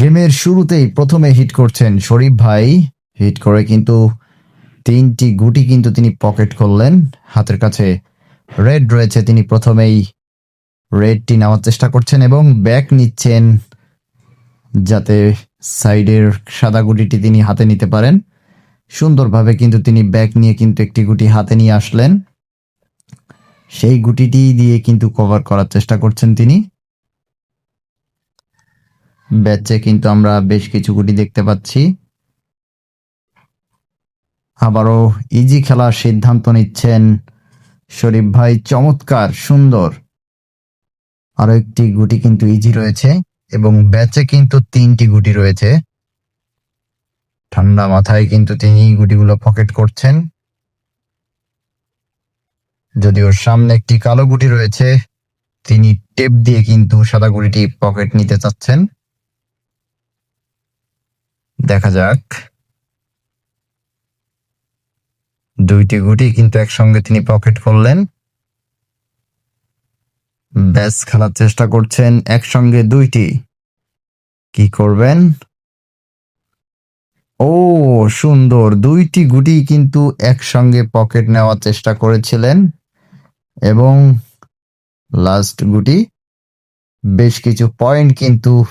গেমের শুরুতেই প্রথমে হিট করছেন শরীফ ভাই। হিট করে কিন্তু তিনটি গুটি কিন্তু তিনি পকেট করলেন। হাতের কাছে রেড রয়েছে, তিনি প্রথমেই রেডটি নেওয়ার চেষ্টা করছেন এবং ব্যাক নিচ্ছেন যাতে সাইডের সাদা গুটিটি তিনি হাতে নিতে পারেন। সুন্দরভাবে কিন্তু তিনি ব্যাক নিয়ে কিন্তু একটি গুটি হাতে নিয়ে আসলেন। সেই গুটিটি দিয়ে কিন্তু কভার করার চেষ্টা করছেন তিনি। ব্যাচে কিন্তু আমরা বেশ কিছু গুটি দেখতে পাচ্ছি। আবারও ইজি খেলার সিদ্ধান্ত নিচ্ছেন শরীফ ভাই। চমৎকার, সুন্দর। আরও একটি গুটি কিন্তু ইজি রয়েছে এবং ব্যাচে কিন্তু তিনটি গুটি রয়েছে। ঠান্ডা মাথায় কিন্তু তিনি গুটিগুলো পকেট করছেন। যদিও সামনে একটি কালো গুটি রয়েছে, তিনি টেপ দিয়ে কিন্তু সাদা গুটিটি পকেট নিতে চাচ্ছেন। দেখা যাক। দুইটি গুটি কিন্তু একসঙ্গে তিনি পকেট করলেন। ব্যাস খেলার চেষ্টা করছেন একসঙ্গে দুইটি। কি করবেন? ও, সুন্দর। দুইটি গুটি কিন্তু একসঙ্গে পকেট নেওয়ার চেষ্টা করেছিলেন। এবং লাস্ট গুটি, বেশ কিছু পয়েন্ট কিন্তু